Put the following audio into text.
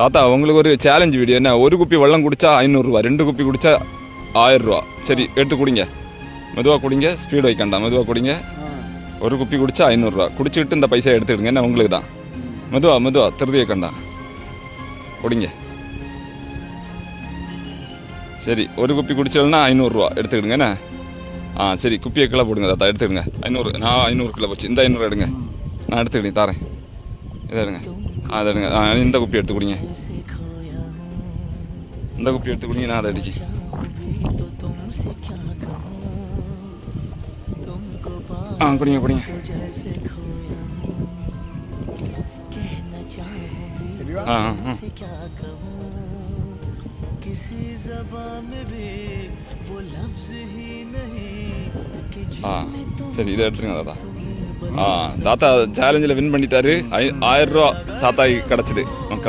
தாத்தா உங்களுக்கு ஒரு சேலஞ்ச் வீடியோ என்ன ஒரு குப்பி வெள்ளம் குடிச்சா ஐநூறுரூவா ரெண்டு குப்பி குடிச்சா ஆயிரரூவா சரி எடுத்து குடிங்க. மெதுவாக குடிங்க ஸ்பீடு வைக்கண்டாம் மெதுவாக குடிங்க. ஒரு குப்பி குடிச்சா ஐநூறுரூவா குடிச்சிக்கிட்டு இந்த பைசா எடுத்துக்கிடுங்க என்ன உங்களுக்கு தான். மெதுவா மெதுவா திருதி வைக்கண்டாம் குடிங்க. சரி ஒரு குப்பி குடிச்சல்னா ஐநூறுரூவா எடுத்துக்கிடுங்க என்ன? ஆ சரி குப்பியை கிலோ போடுங்க தாத்தா எடுத்துக்கிடுங்க. ஐநூறு நான் ஐநூறு கிலோ போச்சு. இந்த ஐநூறு எடுங்க. நான் எடுத்துக்கிட்டேன் தரேன். இதை எடுங்க. ஆ இதை எடுங்க. ஆ இந்த குப்பி எடுத்து கொடுங்க. இந்த குப்பி எடுத்து கொடுங்க நான் அதை அடிக்க. ஆ குடிங்க குடிங்க. ஆ ஆ ஆ. ஆ சரி இதை எடுத்துருங்க தாத்தா. ஆ தாத்தா சேலஞ்சில் வின் பண்ணிட்டாரு. ஆயிரம் ரூபா தாத்தாக்கு கிடச்சிது.